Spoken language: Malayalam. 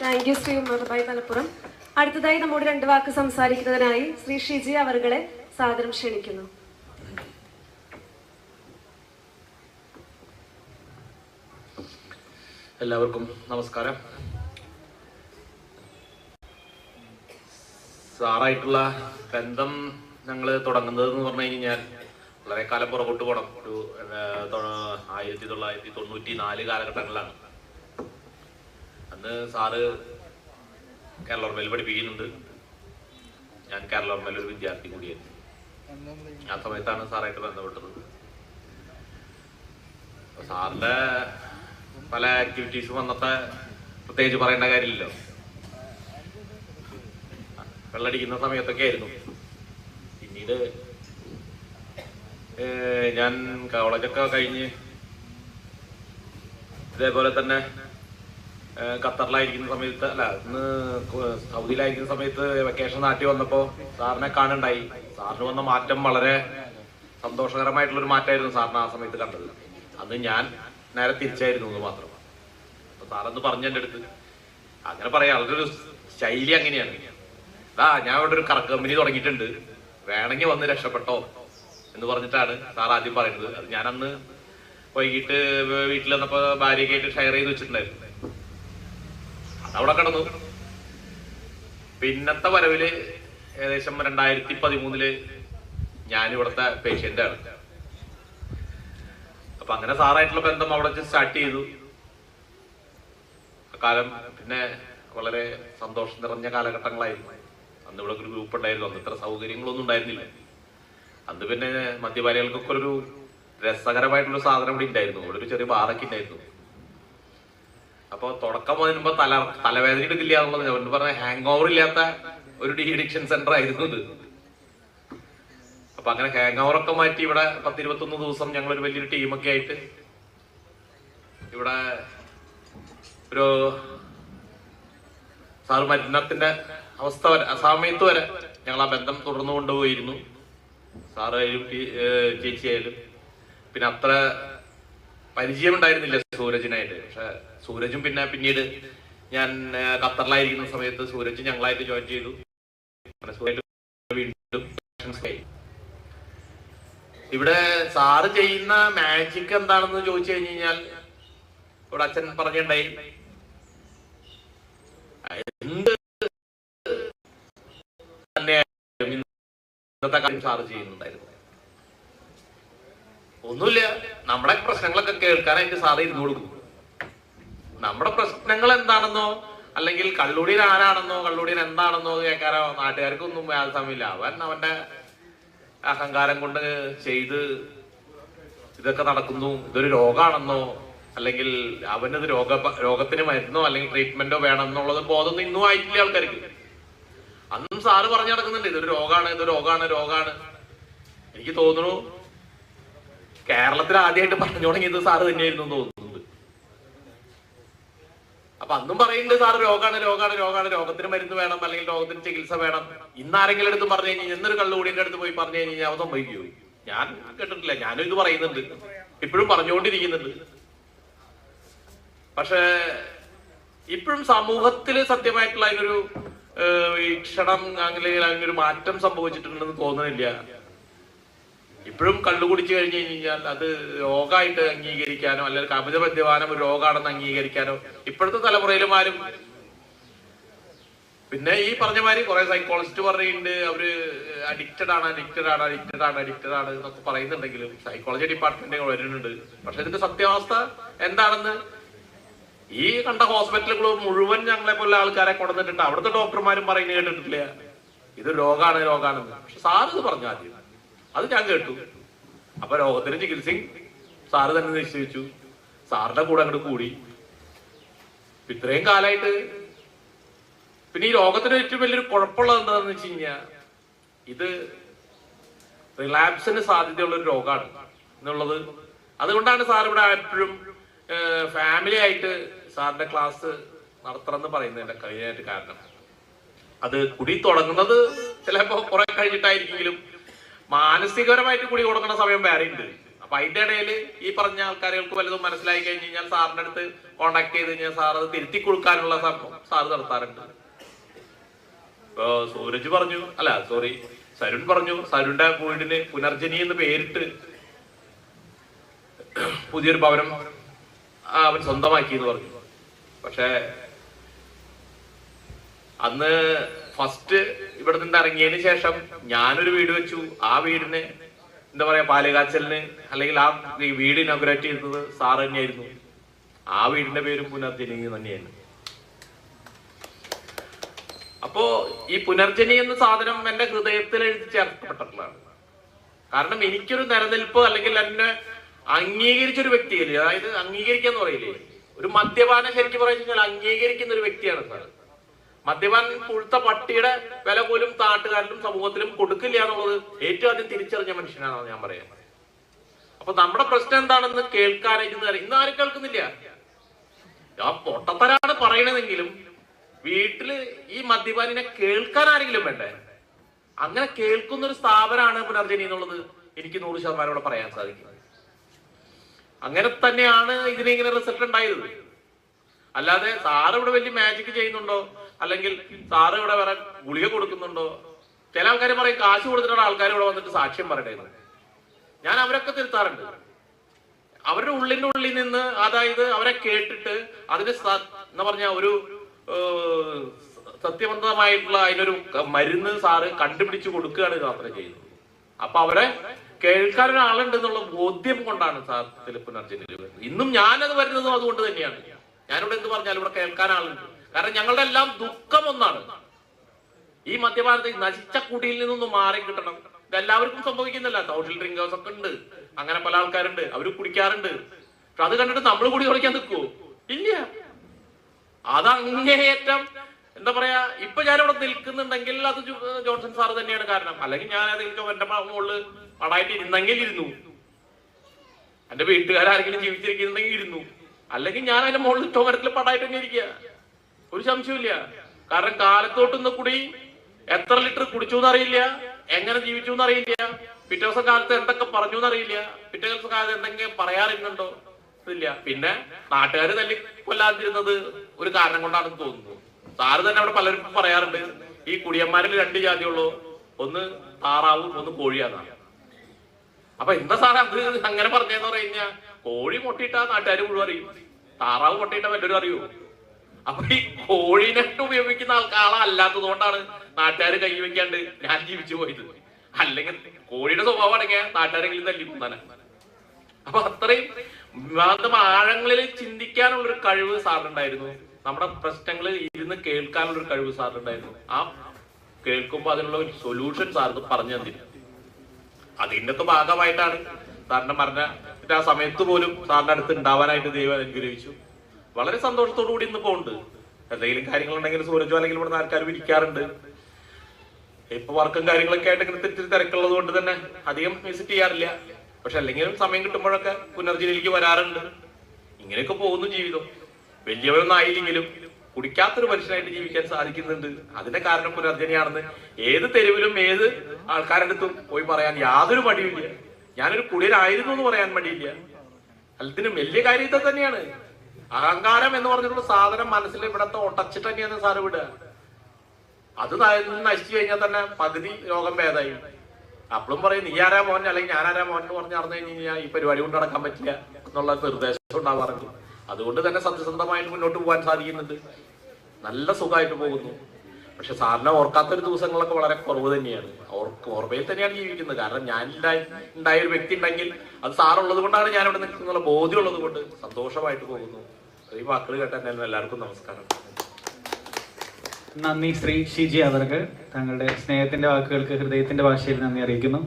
താങ്ക് യു ശ്രീ ഉമ്മർബായി മലപ്പുറം അടുത്തതായി നമ്മോട് രണ്ട് വാക്ക് സംസാരിക്കുന്നതിനായി ശ്രീ ഷിജി അവരുടെ സാദരം ക്ഷണിക്കുന്നു. എല്ലാവർക്കും നമസ്കാരം. സാറായിട്ടുള്ള ബന്ധം ഞങ്ങൾ തുടങ്ങുന്നത് എന്ന് പറഞ്ഞു കഴിഞ്ഞാൽ വളരെ കാലം പുറകോട്ട് പോകണം ഒരു ആയിരത്തി തൊള്ളായിരത്തി തൊണ്ണൂറ്റി നാല് കാലഘട്ടങ്ങളിലാണ് അന്ന് കേരള കേരളോർമയിൽ പഠിപ്പിക്കുന്നുണ്ട്. ഞാൻ കേരളോർമയിൽ ഒരു വിദ്യാർത്ഥി കൂടിയായിരുന്നു. ആ സമയത്താണ് സാറായിട്ട് ബന്ധപ്പെട്ടത്. സാറിന്റെ പല ആക്ടിവിറ്റീസും അന്നത്തെ പ്രത്യേകിച്ച് പറയേണ്ട കാര്യമില്ലല്ലോ. വെള്ളടിക്കുന്ന സമയത്തൊക്കെ ആയിരുന്നു. പിന്നീട് ഞാൻ കോളേജൊക്കെ കഴിഞ്ഞ് ഇതേപോലെ തന്നെ ഖത്തറിലായിരിക്കുന്ന സമയത്ത് അല്ല ഇന്ന് സൗദിയിലായിരിക്കുന്ന സമയത്ത് വെക്കേഷൻ നാട്ടിൽ വന്നപ്പോ സാറിനെ കാണണ്ടായി. സാറിന് വന്ന മാറ്റം വളരെ സന്തോഷകരമായിട്ടുള്ള ഒരു മാറ്റമായിരുന്നു സാറിന് ആ സമയത്ത് കണ്ടത്. അന്ന് ഞാൻ നേരെ തിരിച്ചായിരുന്നു എന്ന് മാത്രം. അപ്പൊ സാറന്ന് പറഞ്ഞു എന്റെ അടുത്ത് അങ്ങനെ പറയാം ഒരു ശൈലി അങ്ങനെയാണ്. ആ ഞാൻ ഇവിടെ ഒരു കറക്ക് കമ്പനി തുടങ്ങിയിട്ടുണ്ട്. വേണമെങ്കിൽ വന്ന് രക്ഷപ്പെട്ടോ എന്ന് പറഞ്ഞിട്ടാണ് സാർ ആദ്യം പറയുന്നത്. അത് ഞാൻ അന്ന് വൈകിട്ട് വീട്ടിൽ വന്നപ്പോ ഭാര്യയൊക്കെ ആയിട്ട് ഷെയർ ചെയ്ത് വെച്ചിട്ടുണ്ടായിരുന്നു. അതവിടെ കിടന്നു. പിന്നത്തെ വരവിൽ ഏകദേശം രണ്ടായിരത്തി പതിമൂന്നിൽ ഞാനിവിടുത്തെ പേഷ്യന്റ് ആണ്. അപ്പൊ അങ്ങനെ സാറായിട്ടുള്ള ബന്ധം അവിടെ സ്റ്റാർട്ട് ചെയ്തു. കാലം പിന്നെ വളരെ സന്തോഷം നിറഞ്ഞ കാലഘട്ടങ്ങളായിരുന്നു. അന്ന് ഇവിടെ ഒരു ഗ്രൂപ്പ് ഉണ്ടായിരുന്നു. അന്ന് ഇത്ര സൗകര്യങ്ങളൊന്നും ഉണ്ടായിരുന്നില്ല. അന്ന് പിന്നെ മദ്യപാനികൾക്കൊക്കെ ഒരു രസകരമായിട്ടുള്ള സാധനം ഇവിടെ ഉണ്ടായിരുന്നു. ഇവിടെ ഒരു ചെറിയ ബാറൊക്കെ ഉണ്ടായിരുന്നു. അപ്പൊ തുടക്കം വരുമ്പോ തല തലവേദന എടുക്കില്ല എന്നുള്ളത് ഞാൻ പറഞ്ഞ ഹാങ് ഓവർ ഇല്ലാത്ത ഒരു ഡി അഡിക്ഷൻ സെന്റർ ആയിരുന്നു ഇത്. അപ്പൊ അങ്ങനെ ഹാങ് ഓവർ ഒക്കെ മാറ്റി ഇവിടെ പത്തിരുപത്തൊന്ന് ദിവസം ഞങ്ങൾ ഒരു വലിയൊരു ടീമൊക്കെ ആയിട്ട് ഇവിടെ ഒരു സാർ മരണത്തിന്റെ അവസ്ഥ വരെ സമയത്ത് വരെ ഞങ്ങൾ ആ ബന്ധം തുടർന്നു കൊണ്ടുപോയിരുന്നു സാറായാലും ചേച്ചിയായാലും. പിന്നെ അത്ര പരിചയം ഉണ്ടായിരുന്നില്ല സൂരജിനായിട്ട്. പക്ഷെ സൂരജും പിന്നെ പിന്നീട് ഞാൻ ഖത്തറിലായിരിക്കുന്ന സമയത്ത് സൂരജ് ഞങ്ങളായിട്ട് ജോയിൻ ചെയ്തു. വീണ്ടും. ഇവിടെ സാറ് ചെയ്യുന്ന മാജിക് എന്താണെന്ന് ചോദിച്ചു കഴിഞ്ഞു കഴിഞ്ഞാൽ ഇവിടെ അച്ഛൻ പറഞ്ഞിട്ടുണ്ടായി. എന്ത് തന്നെയായാലും ഇന്നത്തെ കാര്യം സാറ് ചെയ്യുന്നുണ്ടായിരുന്നു. ഒന്നുമില്ല. നമ്മുടെ പ്രശ്നങ്ങളൊക്കെ കേൾക്കാനായിട്ട് സാധ ഇരുന്നു കൊടുക്കും. നമ്മുടെ പ്രശ്നങ്ങൾ എന്താണെന്നോ അല്ലെങ്കിൽ കള്ളൂടിയിൽ ആരാണെന്നോ കള്ളൂടിയിൽ എന്താണെന്നോ കേൾക്കാനോ നാട്ടുകാർക്കൊന്നും സമയമില്ല. അവൻ അവന്റെ അഹങ്കാരം കൊണ്ട് ചെയ്ത് ഇതൊക്കെ നടക്കുന്നു. ഇതൊരു രോഗമാണെന്നോ അല്ലെങ്കിൽ അവനത് രോഗ രോഗത്തിന് മരുന്നോ അല്ലെങ്കിൽ ട്രീറ്റ്മെന്റോ വേണമെന്നുള്ളത് ബോധം ഇന്നും ആയിട്ടില്ല ആൾക്കാർക്ക്. അന്നും സാറ് പറഞ്ഞു നടക്കുന്നുണ്ട് ഇതൊരു രോഗമാണ് ഇതൊരു രോഗമാണ് രോഗമാണ്. എനിക്ക് തോന്നുന്നു കേരളത്തിൽ ആദ്യമായിട്ട് പറഞ്ഞു തുടങ്ങിയത് സാറ് തന്നെയായിരുന്നു എന്ന് തോന്നുന്നുണ്ട് അപ്പൊ അന്നും പറയുന്നുണ്ട് സാറ് രോഗാണ് രോഗാണ് രോഗാണ്. രോഗത്തിന് മരുന്ന് വേണം അല്ലെങ്കിൽ രോഗത്തിന് ചികിത്സ വേണം. ഇന്ന് ആരെങ്കിലും അടുത്ത് പറഞ്ഞു കഴിഞ്ഞാൽ എന്നൊരു കള്ളുകൂടിന്റെ അടുത്ത് പോയി പറഞ്ഞു കഴിഞ്ഞാൽ അവ സംഭവിക്കൂ ഞാൻ കേട്ടിട്ടില്ല. ഞാനും ഇത് പറയുന്നുണ്ട്. ഇപ്പോഴും പറഞ്ഞുകൊണ്ടിരിക്കുന്നുണ്ട്. പക്ഷേ ഇപ്പോഴും സമൂഹത്തിൽ സത്യമായിട്ടുള്ള അതിനൊരു ക്ഷണം വീക്ഷണം അല്ലെങ്കിൽ ഒരു മാറ്റം സംഭവിച്ചിട്ടുണ്ടെന്ന് തോന്നുന്നില്ല. ഇപ്പോഴും കള്ളു കുടിച്ചു കഴിഞ്ഞു കഴിഞ്ഞാൽ അത് രോഗമായിട്ട് അംഗീകരിക്കാനോ അല്ലെങ്കിൽ അമിത മദ്യപാനം ഒരു രോഗമാണെന്ന് അംഗീകരിക്കാനോ ഇപ്പോഴത്തെ തലമുറയിലും ആരും പിന്നെ ഈ പറഞ്ഞ മാതിരി കുറെ സൈക്കോളജിസ്റ്റ് പറയുന്നുണ്ട് അവർ അഡിക്റ്റഡ് ആണ് അഡിക്റ്റഡ് ആണ് അഡിക്റ്റഡ് ആണ് അഡിക്റ്റഡ് ആണ് എന്നൊക്കെ പറയുന്നുണ്ടെങ്കിലും സൈക്കോളജി ഡിപ്പാർട്ട്മെന്റ് വരുന്നുണ്ട്. പക്ഷെ ഇതിന്റെ സത്യാവസ്ഥ എന്താണെന്ന് ഈ കണ്ട ഹോസ്പിറ്റലുകൾ മുഴുവൻ ഞങ്ങളെ പോലെ ആൾക്കാരെ കൊണ്ടുവന്നിട്ടുണ്ട്. അവിടുത്തെ ഡോക്ടർമാരും പറയുന്നത് കേട്ടിട്ടില്ല. ഇത് രോഗാണ് രോഗാണെന്ന് പക്ഷെ സാറ് ഇത് പറഞ്ഞു അത് ഞാൻ കേട്ടു. അപ്പൊ രോഗത്തിന് ചികിത്സയും സാറ് തന്നെ നിശ്ചയിച്ചു. സാറിന്റെ കൂടെ അങ്ങോട്ട് കൂടി. ഇത്രയും കാലമായിട്ട് പിന്നെ ഈ രോഗത്തിന് ഏറ്റവും വലിയൊരു കുഴപ്പമുള്ളത് എന്താണെന്ന് വെച്ച് കഴിഞ്ഞാൽ ഇത് റിലാപ്സിന് സാധ്യതയുള്ള ഒരു രോഗമാണ് എന്നുള്ളത്. അതുകൊണ്ടാണ് സാർ ഇവിടെ എപ്പോഴും ഫാമിലി ആയിട്ട് സാറിന്റെ ക്ലാസ് നടത്തണം എന്ന് പറയുന്നതിന്റെ കഴിഞ്ഞായിട്ട് കാരണം. അത് കുടി തുടങ്ങുന്നത് ചിലപ്പോ കുറെ കഴിഞ്ഞിട്ടായിരിക്കെങ്കിലും മാനസികപരമായിട്ട് കൂടി കൊടുക്കുന്ന സമയം വേറെ ഉണ്ട് അപ്പൊ അതിന്റെ ഇടയിൽ ഈ പറഞ്ഞ ആൾക്കാരുകൾക്ക് വല്ലതും മനസ്സിലായി കഴിഞ്ഞ് കഴിഞ്ഞാൽ സാറിന്റെ അടുത്ത് കോണ്ടാക്ട് ചെയ്ത് കഴിഞ്ഞാൽ സാർ അത് തിരുത്തി കൊടുക്കാനുള്ള സാർ നടത്താറുണ്ട്. സൂരജ് പറഞ്ഞു അല്ല സോറി സരുൺ പറഞ്ഞു സരുണിന്റെ വീടിന് പുനർജനി എന്ന് പേരിട്ട് പുതിയൊരു ഭവനം അവൻ സ്വന്തമാക്കി എന്ന് പറഞ്ഞു. പക്ഷേ അന്ന് ഫസ്റ്റ് ഇവിടെ നിന്ന് ഇറങ്ങിയതിന് ശേഷം ഞാനൊരു വീട് വെച്ചു. ആ വീടിന് എന്താ പറയാ പാലുകാച്ചലിന് അല്ലെങ്കിൽ ആ വീട് ഇനോഗ്രേറ്റ് ചെയ്തത് സാറ് തന്നെയായിരുന്നു. ആ വീടിന്റെ പേരും പുനർജനി തന്നെയായിരുന്നു. അപ്പോ ഈ പുനർജനി എന്ന സാധനം എന്റെ ഹൃദയത്തിൽ എഴുതി ചേർക്കപ്പെട്ടിട്ടുള്ളതാണ്. കാരണം എനിക്കൊരു നിലനിൽപ്പ് അല്ലെങ്കിൽ എന്നെ അംഗീകരിച്ചൊരു വ്യക്തിയല്ലേ? അതായത് അംഗീകരിക്കാന്ന് പറയില്ലേ? ഒരു മദ്യപാനം ശരിക്കും പറഞ്ഞു കഴിഞ്ഞാൽ അംഗീകരിക്കുന്ന ഒരു വ്യക്തിയാണ് സാർ മദ്യപാൻ പുഴുത്ത പട്ടിയുടെ വില പോലും നാട്ടുകാരിലും സമൂഹത്തിലും കൊടുക്കില്ല എന്നുള്ളത് ഏറ്റവും ആദ്യം തിരിച്ചറിഞ്ഞ മനുഷ്യനാണെന്ന് ഞാൻ പറയാം അപ്പൊ നമ്മുടെ പ്രശ്നം എന്താണെന്ന് കേൾക്കാനായിട്ട് ഇന്ന് ആരും കേൾക്കുന്നില്ല. ആ പൊട്ടത്തരാണ് പറയണതെങ്കിലും വീട്ടിൽ ഈ മദ്യപാനിനെ കേൾക്കാൻ ആരെങ്കിലും വേണ്ടേ? അങ്ങനെ കേൾക്കുന്ന ഒരു സ്ഥാപനമാണ് പുനർജനി എന്നുള്ളത് എനിക്ക് നൂറ് ശതമാനം ഇവിടെ പറയാൻ സാധിക്കുന്നത് അങ്ങനെ തന്നെയാണ് ഇതിനെ ഇങ്ങനെ റിസൾട്ട് ഉണ്ടായത്. അല്ലാതെ സാറ് ഇവിടെ വലിയ മാജിക് ചെയ്യുന്നുണ്ടോ? അല്ലെങ്കിൽ സാറ് ഇവിടെ വരാൻ ഗുളിക കൊടുക്കുന്നുണ്ടോ? ചില ആൾക്കാർ പറയും കാശ് കൊടുത്തിട്ടാണ് ആൾക്കാർ ഇവിടെ വന്നിട്ട് സാക്ഷ്യം പറയണേ ഞാൻ അവരൊക്കെ തിരുത്താറുണ്ട്. അവരുടെ ഉള്ളിന്റെ ഉള്ളിൽ നിന്ന് അതായത് അവരെ കേട്ടിട്ട് അതിന് എന്ന പറഞ്ഞ ഒരു സത്യബന്ധമായിട്ടുള്ള അതിനൊരു മരുന്ന് സാറ് കണ്ടുപിടിച്ചു കൊടുക്കുകയാണ് യാത്ര ചെയ്യുന്നത്. അപ്പൊ അവരെ കേൾക്കാൻ ഒരാളുണ്ട് എന്നുള്ള ബോധ്യം കൊണ്ടാണ് സാർ പുനർജനിൽ വരുന്നത്. ഇന്നും ഞാനത് വരുന്നതും അതുകൊണ്ട് തന്നെയാണ്. ഞാനിവിടെ എന്ത് പറഞ്ഞാലും ഇവിടെ കേൾക്കാൻ ആളുണ്ട്. കാരണം ഞങ്ങളുടെ എല്ലാം ദുഃഖം ഒന്നാണ്. ഈ മദ്യപാനത്തിൽ നശിച്ച കുടിയിൽ നിന്നൊന്നും മാറി കിട്ടണം. ഇത് എല്ലാവർക്കും സംഭവിക്കുന്നില്ല സോഷ്യൽ ഡ്രിങ്കേഴ്സ് ഒക്കെ ഉണ്ട്. അങ്ങനെ പല ആൾക്കാരുണ്ട്. അവർ കുടിക്കാറുണ്ട്. പക്ഷെ അത് കണ്ടിട്ട് നമ്മൾ കൂടി കുടിക്കാൻ നിൽക്കുവോ? ഇല്ല. അത് അങ്ങേയറ്റം എന്താ പറയാ ഇപ്പൊ ഞാനിവിടെ നിൽക്കുന്നുണ്ടെങ്കിൽ അത് ജോൺസൺ സാർ തന്നെയാണ് കാരണം. അല്ലെങ്കിൽ ഞാൻ ഏതെങ്കിലും എന്റെ മുകളിൽ പടായിട്ട് ഇരുന്നെങ്കിൽ ഇരുന്നു. എന്റെ വീട്ടുകാരെങ്കിലും ജീവിച്ചിരിക്കുന്നുണ്ടെങ്കിൽ ഇരുന്നു. അല്ലെങ്കിൽ ഞാൻ അതിന്റെ മുകളിൽ ചുമരത്തിൽ പടായിട്ട് ഇരിക്കുക. ഒരു സംശയമില്ല കാരണം കാലത്തോട്ടുന്ന കുടി എത്ര ലിറ്റർ കുടിച്ചു എന്നറിയില്ല എങ്ങനെ ജീവിച്ചു എന്നറിയില്ല പിറ്റേ ദിവസം കാലത്ത് എന്തൊക്കെ പറഞ്ഞു എന്നറിയില്ല പിറ്റേ ദിവസം കാലത്ത് എന്തെങ്കിലും പറയാറിരുന്നുണ്ടോ ഇല്ല. പിന്നെ നാട്ടുകാർ തല്ലി കൊല്ലാതിരുന്നത് ഒരു കാരണം കൊണ്ടാണെന്ന് തോന്നുന്നു. സാറ് തന്നെ അവിടെ പലരും പറയാറുണ്ട്. ഈ കുടിയന്മാരിൽ രണ്ട് ജാതിയുള്ളൂ. ഒന്ന് താറാവും ഒന്ന് കോഴിയാന്നാണ് അപ്പൊ എന്താ സാറേ അത്? അങ്ങനെ പറഞ്ഞെന്ന് പറഞ്ഞു കഴിഞ്ഞാൽ കോഴി മുട്ടിയിട്ടാ നാട്ടുകാർ മുഴുവൻ അറിയും. താറാവ് മുട്ടിയിട്ടാ വല്ലവരും അറിയൂ? അപ്പൊ ഈ കോഴിനെട്ട് ഉപയോഗിക്കുന്ന ആൾക്കാളെ അല്ലാത്തത് കൊണ്ടാണ് നാട്ടുകാർ കൈ വെക്കാണ്ട് ഞാൻ ജീവിച്ചു പോയത്. അല്ലെങ്കിൽ കോഴിയുടെ സ്വഭാവം അടങ്ങിയ നാട്ടുകാരെങ്കിലും തല്ലി കുന്നാന അപ്പൊ അത്രയും വിവാദം ആഴങ്ങളിൽ ചിന്തിക്കാനുള്ള ഒരു കഴിവ് സാറിനുണ്ടായിരുന്നു. നമ്മുടെ പ്രശ്നങ്ങൾ ഇരുന്ന് കേൾക്കാനുള്ള ഒരു കഴിവ് സാറിനുണ്ടായിരുന്നു. ആ കേൾക്കുമ്പോൾ അതിനുള്ള ഒരു സൊല്യൂഷൻ സാറിന് പറഞ്ഞു തന്നിരുന്നു അതിന്റെ ഒക്കെ ഭാഗമായിട്ടാണ് സാറിന്റെ മരണ ആ സമയത്ത് പോലും സാറിന്റെ അടുത്ത് ഉണ്ടാവാനായിട്ട് ദൈവം അനുഗ്രഹിച്ചു. വളരെ സന്തോഷത്തോടു കൂടി ഇന്ന് പോകുന്നുണ്ട് എന്തെങ്കിലും കാര്യങ്ങളുണ്ടെങ്കിൽ സൂരജോ അല്ലെങ്കിൽ ഇവിടെ ആൾക്കാർ വിരിക്കാറുണ്ട് ഇപ്പൊ വർക്കും കാര്യങ്ങളൊക്കെ ആയിട്ട് ഇങ്ങനെ ഇത്തിരി തിരക്കുള്ളത് കൊണ്ട് തന്നെ അധികം വിസിറ്റ് ചെയ്യാറില്ല. പക്ഷെ അല്ലെങ്കിലും സമയം കിട്ടുമ്പോഴൊക്കെ പുനർജീവിലേക്ക് വരാറുണ്ട്. ഇങ്ങനെയൊക്കെ പോകുന്നു ജീവിതം. വലിയവരൊന്നും ആയില്ലെങ്കിലും കുടിക്കാത്തൊരു മനുഷ്യനായിട്ട് ജീവിക്കാൻ സാധിക്കുന്നുണ്ട്. അതിന്റെ കാരണം പുനർജനിയാണെന്ന് ഏത് തെരുവിലും ഏത് ആൾക്കാരുടെ അടുത്തും പോയി പറയാൻ യാതൊരു മടിയുമില്ല. ഞാനൊരു കുടിയനായിരുന്നു എന്ന് പറയാൻ മടിയില്ല. അതിന് വലിയ കാര്യത്തെ തന്നെയാണ്. അഹങ്കാരം എന്ന് പറഞ്ഞിട്ടുള്ള സാധനം മനസ്സിൽ ഇവിടത്തെ ഒട്ടച്ചിട്ട് തന്നെയാണ് സാറ് വിടുക. അത് നശിച്ചു കഴിഞ്ഞാൽ തന്നെ പകുതി രോഗം ഭേദമായി. അപ്പോഴും പറയും നീ ആരാ മോൻ? അല്ലെങ്കിൽ ഞാൻ ആരാ മോൻ? എന്ന് പറഞ്ഞു നടന്നു കഴിഞ്ഞാൽ ഈ പരിപാടി കൊണ്ട് നടക്കാൻ പറ്റില്ല എന്നുള്ള നിർദ്ദേശം ഉണ്ടാവാറുണ്ട്. അതുകൊണ്ട് തന്നെ സത്യസന്ധമായിട്ട് മുന്നോട്ട് പോകാൻ സാധിക്കുന്നുണ്ട്. നല്ല സുഖമായിട്ട് പോകുന്നു. പക്ഷെ സാറിനെ ഓർക്കാത്തൊരു ദിവസങ്ങളൊക്കെ വളരെ കുറവ് തന്നെയാണ്. ഓർക്ക് ഓർമ്മയിൽ തന്നെയാണ് ജീവിക്കുന്നത്. കാരണം ഞാൻ ഉണ്ടായി ഒരു വ്യക്തി ഉണ്ടെങ്കിൽ അത് സാറുള്ളത് കൊണ്ടാണ് ഞാൻ ഇവിടെ നിൽക്കുന്ന ബോധ്യമുള്ളത് കൊണ്ട് സന്തോഷമായിട്ട് പോകുന്നു. ഈ വാക്കുകൾ കേട്ടാൽ എല്ലാവർക്കും നമസ്കാരം. നന്ദി ശ്രീ ഷിജി അവർക്ക് തങ്ങളുടെ സ്നേഹത്തിന്റെ വാക്കുകൾക്ക് ഹൃദയത്തിന്റെ ഭാഷയിൽ നന്ദി അറിയിക്കുന്നു.